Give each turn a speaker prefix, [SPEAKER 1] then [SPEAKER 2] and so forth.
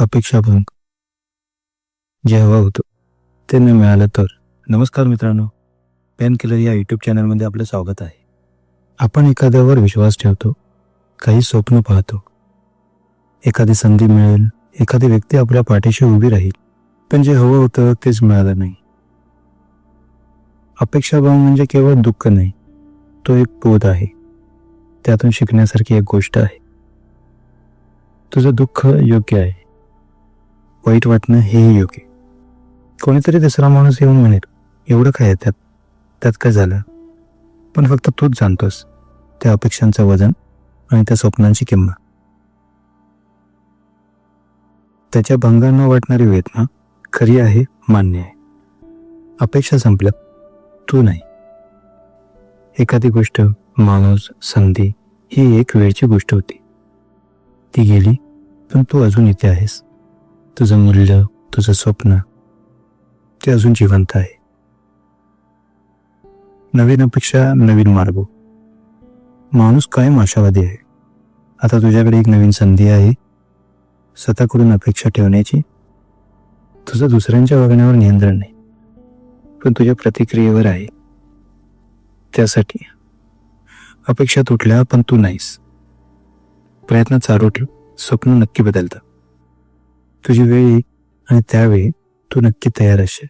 [SPEAKER 1] अपेक्षाभंग जे हवं होतं ते न मिळालं तर. नमस्कार मित्रांनो. पेन किलर या यूट्यूब चॅनलमध्ये आपलं स्वागत आहे. आपण एखाद्यावर विश्वास ठेवतो काही स्वप्न पाहतो. एखादी संधी मिळेल एखादी व्यक्ती आपल्या पाठीशी उभी राहील. पण जे हवं होतं तेच मिळालं नाही. अपेक्षाभाव म्हणजे केवळ दुःख नाही तो एक बोध आहे. त्यातून शिकण्यासारखी एक गोष्ट आहे. तुझं दुःख योग्य आहे. वाईट वाटणं हेही योग्य. कोणीतरी दुसरा माणूस येऊन म्हणेल एवढं काय आहे त्यात? त्यात काय झालं? पण फक्त तूच जाणतोस त्या अपेक्षांचं वजन आणि त्या स्वप्नांची किंमत. त्याच्या भंगांना वाटणारी वेदना खरी आहे मान्य आहे. अपेक्षा संपल्या तू नाही. एखादी गोष्ट माणूस संधी ही एक वेळची गोष्ट होती. ती गेली पण तू अजून इथे आहेस. तुझं मूल्य तुझं स्वप्न ते अजून जिवंत आहे. नवीन अपेक्षा नवीन मार्ग. माणूस कायम आशावादी आहे. आता तुझ्याकडे एक नवीन संधी आहे. स्वतःकडून अपेक्षा ठेवण्याची. तुझं दुसऱ्यांच्या वागण्यावर नियंत्रण नाही पण तुझ्या प्रतिक्रियेवर आहे. त्यासाठी अपेक्षा तुटल्या पण तू नाहीस. प्रयत्न चालू ठेव. स्वप्न नक्की बदलतं. तुझी वेळ आणि त्यावेळी तू नक्की तयार असेल.